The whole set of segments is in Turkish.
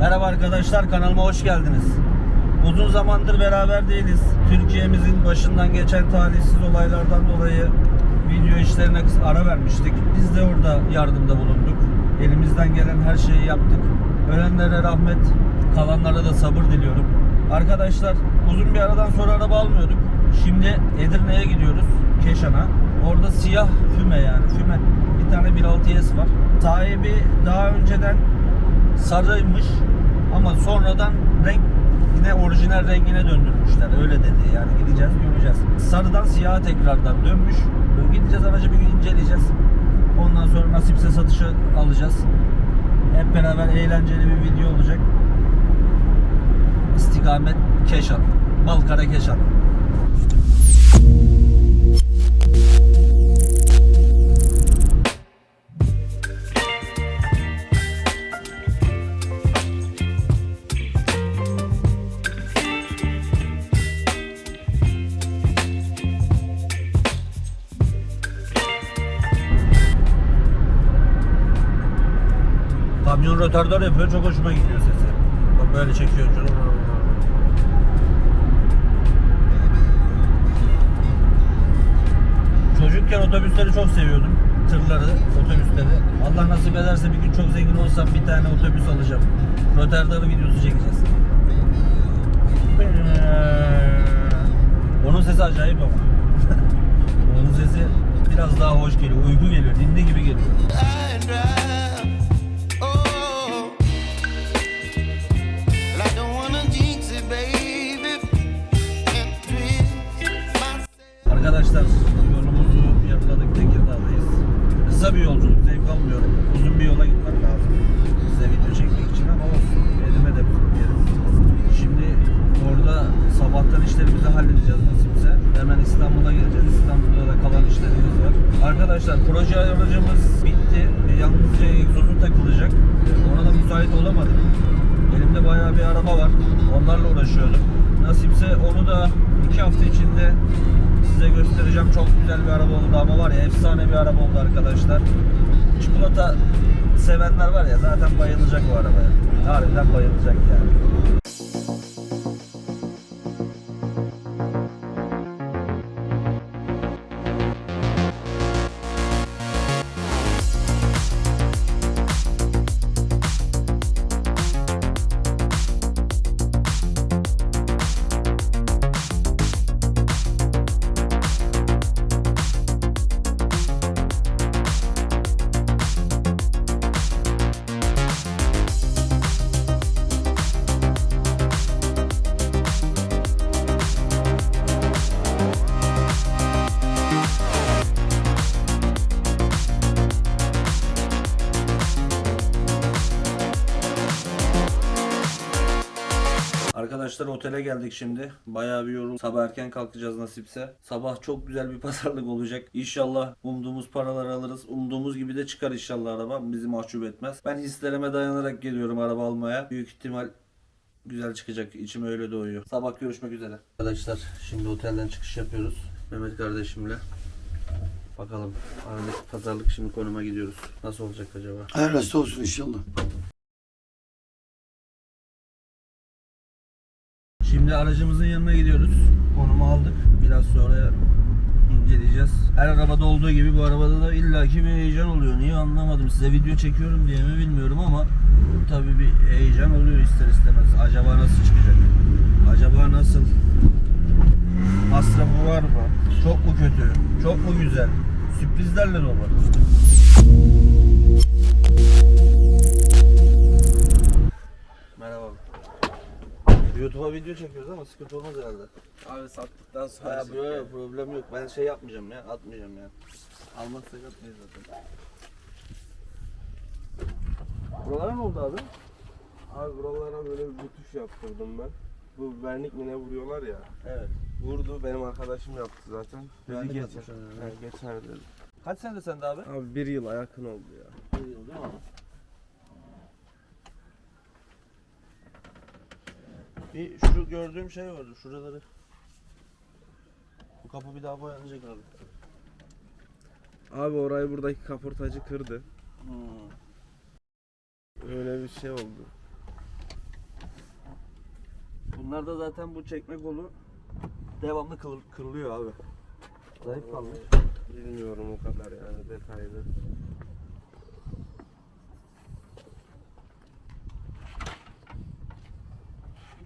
Merhaba arkadaşlar kanalıma hoş geldiniz. Uzun zamandır beraber değiliz. Türkiye'mizin başından geçen talihsiz olaylardan dolayı video işlerine ara vermiştik. Biz de orada yardımda bulunduk. Elimizden gelen her şeyi yaptık. Ölenlere rahmet, kalanlara da sabır diliyorum. Arkadaşlar uzun bir aradan sonra araba almıyorduk. Şimdi Edirne'ye gidiyoruz. Keşan'a. Orada siyah füme yani füme bir tane 1.6S var. Sahibi daha önceden sarıymış ama sonradan renk yine orijinal rengine döndürmüşler. Öyle dedi yani gideceğiz göreceğiz. Sarıdan siyaha tekrardan dönmüş. Böyle Gideceğiz aracı bir gün inceleyeceğiz. Ondan sonra nasipse satışı alacağız. Hep beraber eğlenceli bir video olacak. İstikamet Keşan. Balkara Keşan. Kamyon rötardar yapıyor. Çok hoşuma gidiyor sesi. Bak böyle çekiyor. Çocukken otobüsleri çok seviyordum. Tırları, otobüsleri. Allah nasip ederse bir gün çok zengin olsam bir tane otobüs alacağım. Rötardarı videosu çekeceğiz. Onun sesi acayip ama. Onun sesi biraz daha hoş geliyor. Uyku geliyor. Dinde gibi geliyor. Arkadaşlar yolumuzu yarıladık Tekirdağ'dayız. Kısa bir yolculuk zevk almıyorum. Uzun bir yola gitmek lazım. Size video çekmek için ama olsun. Elime de yerim. Şimdi orada sabahtan işlerimizi halledeceğiz nasipse. Hemen İstanbul'a geleceğiz. İstanbul'da da kalan işlerimiz var. Arkadaşlar proje aracımız bitti. Yalnızca egzozu takılacak. Ona da müsait olamadık. Elimde bayağı bir araba var. Onlarla uğraşıyordum. Nasipse onu da iki hafta içinde size göstereceğim. Çok güzel bir araba oldu ama var ya efsane bir araba oldu arkadaşlar. Çikolata sevenler var ya zaten bayılacak o arabaya. Harbiden bayılacak yani. Arkadaşlar otele geldik şimdi. Bayağı bir yorul. Sabah erken kalkacağız nasipse. Sabah çok güzel bir pazarlık olacak. İnşallah umduğumuz paraları alırız. Umduğumuz gibi de çıkar inşallah araba. Bizi mahcup etmez. Ben hislerime dayanarak geliyorum araba almaya. Büyük ihtimal güzel çıkacak. İçim öyle doğuyor. Sabah görüşmek üzere. Arkadaşlar şimdi otelden çıkış yapıyoruz. Mehmet kardeşimle. Bakalım aradaki pazarlık şimdi konuma gidiyoruz. Nasıl olacak acaba? Hayırlısı olsun inşallah. Şimdi aracımızın yanına gidiyoruz. Konumu aldık. Biraz sonra inceleyeceğiz. Her arabada olduğu gibi bu arabada da illaki bir heyecan oluyor. Niye anlamadım. Size video çekiyorum diye mi bilmiyorum ama tabii bir heyecan oluyor ister istemez. Acaba nasıl çıkacak? Acaba nasıl? Masrafı var mı? Çok mu kötü? Çok mu güzel? Sürprizlerle dolu. YouTube'a video çekiyoruz ama sıkıntı olmaz herhalde. Abi sattıktan sonra Ha, böyle problem yok. Ben şey yapmayacağım ya, atmayacağım ya. Almazsak atmayız zaten. Buralara ne oldu abi? Abi buralara böyle bir butuş yaptırdım ben. Bu vernik mi ne vuruyorlar ya. Evet. Vurdu benim arkadaşım yaptı zaten. Dedi geçer. He, geçer dedi. Kaç senede sende abi? Abi bir yıla yakın oldu ya. Bir yıl değil mi? Bir şu gördüğüm şey vardı. Şuraları. Bu kapı bir daha boyanacak abi. Abi orayı buradaki kaportacı kırdı. Hmm. Öyle bir şey oldu. Bunlar da zaten bu çekme kolu devamlı kırıl- kırılıyor abi. Zayıf kalmış. Bilmiyorum o kadar yani detaylı.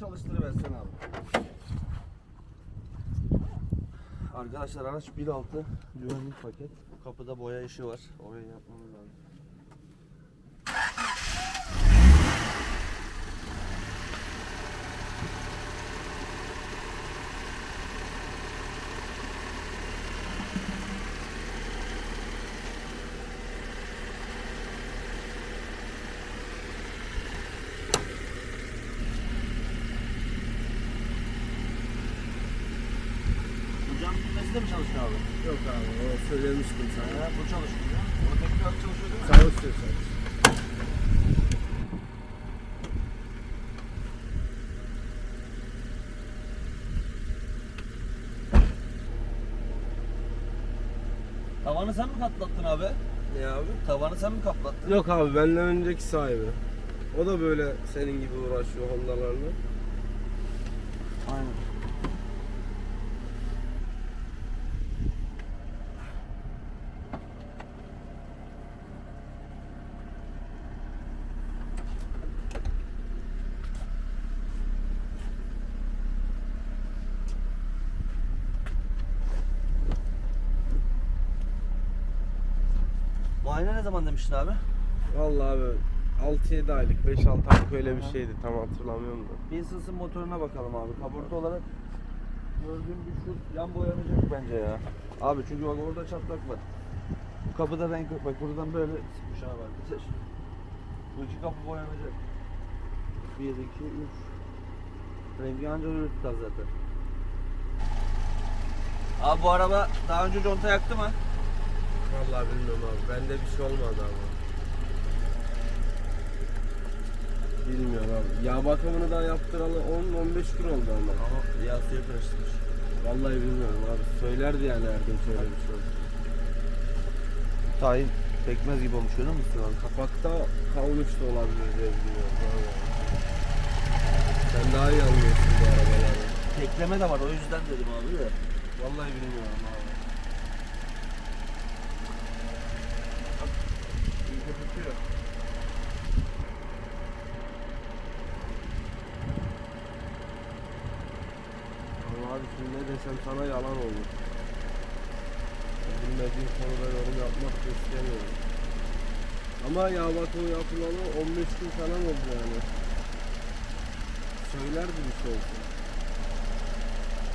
Çalıştırıversen abi. Arkadaşlar araç 1.6 güvenlik paket. Kapıda boya işi var. Orayı yapmamız lazım. Bu cam çalışıyor abi? Yok abi o söylemiştim sana. Ha, bu çalışmıyor. Oradaki cam çalışıyor değil mi? Çalışıyor çalışıyor. Tavanı sen mi katlattın abi? Ne abi? Tavanı sen mi kaplattın? Yok abi benden önceki sahibi. O da böyle senin gibi uğraşıyor Honda'larla. Aynen. Muayene ne zaman demiştin abi? Vallahi abi 6-7 aylık, 5-6 aylık öyle bir şeydi tam hatırlamıyorum da. Bir ısınsın motoruna bakalım abi. Kaburta olarak gördüğüm bir şu yan boyanacak bence ya. Abi çünkü bak orada çatlak var. Bu kapıda renk yok. Bak buradan böyle sıkmış abi arkadaş. Bu iki kapı boyanacak. 1, 2, 3. Rengi anca öyle tutar zaten. Abi bu araba daha önce conta yaktı mı? Vallahi bilmiyorum abi. Bende bir şey olmadı ama. Bilmiyorum abi. Yağ bakımını daha yaptıralı 10-15 gün oldu ama. Ama yağ suya karıştırmış. Vallahi bilmiyorum abi. Söylerdi yani Erdem söylemiş oldu. Tahin pekmez gibi olmuş öyle mi Mustafa? Kapakta kalmış da olabilir diye biliyorum. Vallahi. Sen daha iyi anlıyorsun bu arabaları. Tekleme de var o yüzden dedim abi de. Vallahi bilmiyorum abi. İyice tutuyor. Ama abi şimdi ne desem sana yalan olur. Bilmediğim konuda yorum yapmak da istemiyorum. Ama yağ bakımı yapılalı 15 gün falan oldu yani. Söylerdi bir şey olsa.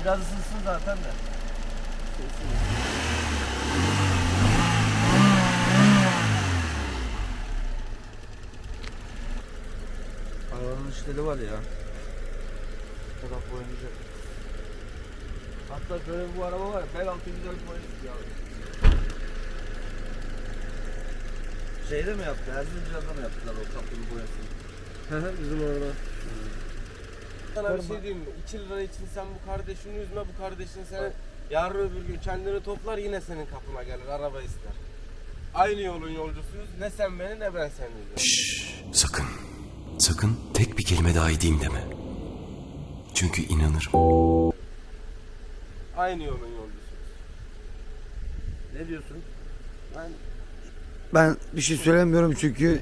Biraz ısınsın zaten de. Arabanın işleri var ya. Taraf boyanacak. Hatta şöyle bu araba var ya, bel altı güzel istiyor abi. Şeyde mi yaptı? Erzincan'da mı yaptılar o kapının boyasını? Bizim orada. Sana bir şey diyeyim mi? 2 lira için sen bu kardeşini üzme, bu kardeşin seni yarın öbür gün kendini toplar yine senin kapına gelir, araba ister. Aynı yolun yolcusuyuz. Ne sen beni ne ben seni. Sakın, sakın tek bir kelime daha edeyim deme. Çünkü inanırım. Aynı yolun yolcusuyuz. Ne diyorsun? Ben Ben bir şey söylemiyorum çünkü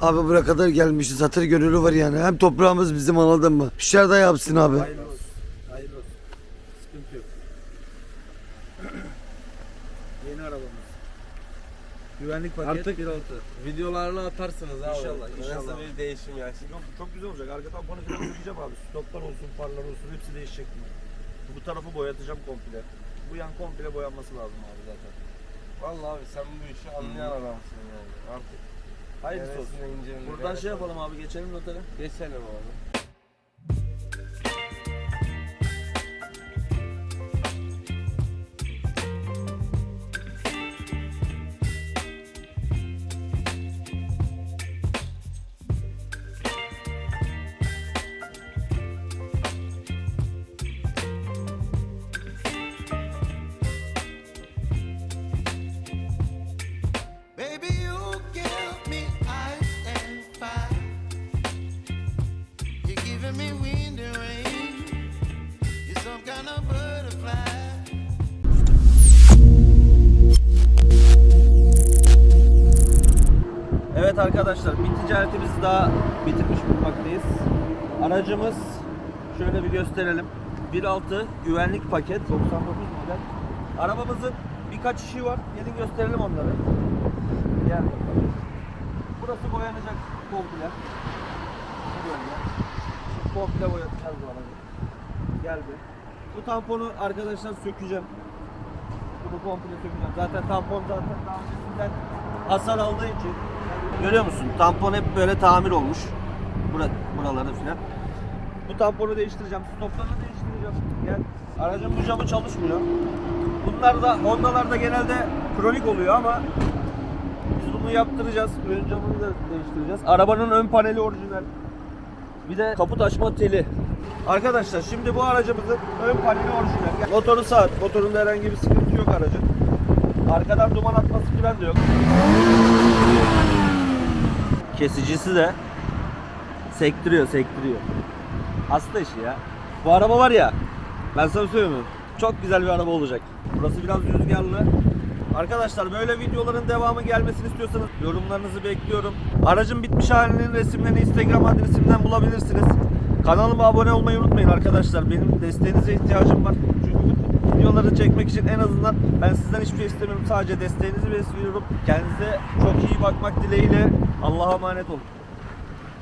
abi buraya kadar gelmişti. Satır gönüllü var yani. Hem toprağımız bizim anladın mı? Bir şeyler daha yapsın abi. Hayırlı olsun. Hayırlı olsun. Sıkıntı yok. Yeni arabamız. Güvenlik paket Artık- 1.6. videolarını atarsınız abi. İnşallah, inşallah. size bir değişim yaşayayım. Yok, çok güzel olacak. Arka tamponu falan sökeceğim abi. Stoplar olsun, farlar olsun hepsi değişecek. Bu tarafı boyatacağım komple. Bu yan komple boyanması lazım abi zaten. Vallahi abi sen bu işi anlayan adamsın yani. Artık Hayırlısı olsun. Buradan gerek şey yok. yapalım abi geçelim notere. Geçelim abi. Arkadaşlar bir ticaretimizi daha bitirmiş bulunmaktayız. Aracımız şöyle bir gösterelim. 1.6 güvenlik paket 99 model. Arabamızın birkaç işi var. Gelin gösterelim onları. Bakalım. Burası boyanacak komple. Komple boyatacağız bu aracı. Geldi. Bu tamponu arkadaşlar sökeceğim. Bunu komple sökeceğim. Zaten tampon zaten daha hasar aldığı için. Görüyor musun? Tampon hep böyle tamir olmuş. Bura, buraları filan. Bu tamponu değiştireceğim. Stoplarını değiştireceğim. Gel. Aracın bu camı çalışmıyor. Bunlar da Honda'larda genelde kronik oluyor ama biz bunu yaptıracağız. Ön camını da değiştireceğiz. Arabanın ön paneli orijinal. Bir de kaput açma teli. Arkadaşlar şimdi bu aracımızın ön paneli orijinal. Motoru saat. Motorunda herhangi bir sıkıntı yok aracın. Arkadan duman atması falan da yok. Kesicisi de sektiriyor, sektiriyor. Hasta işi ya. Bu araba var ya, ben sana söylüyorum. Çok güzel bir araba olacak. Burası biraz rüzgarlı. Arkadaşlar böyle videoların devamı gelmesini istiyorsanız yorumlarınızı bekliyorum. Aracın bitmiş halinin resimlerini Instagram adresimden bulabilirsiniz. Kanalıma abone olmayı unutmayın arkadaşlar. Benim desteğinize ihtiyacım var. Videoları çekmek için en azından ben sizden hiçbir şey istemiyorum. Sadece desteğinizi bekliyorum. Kendinize çok iyi bakmak dileğiyle Allah'a emanet olun.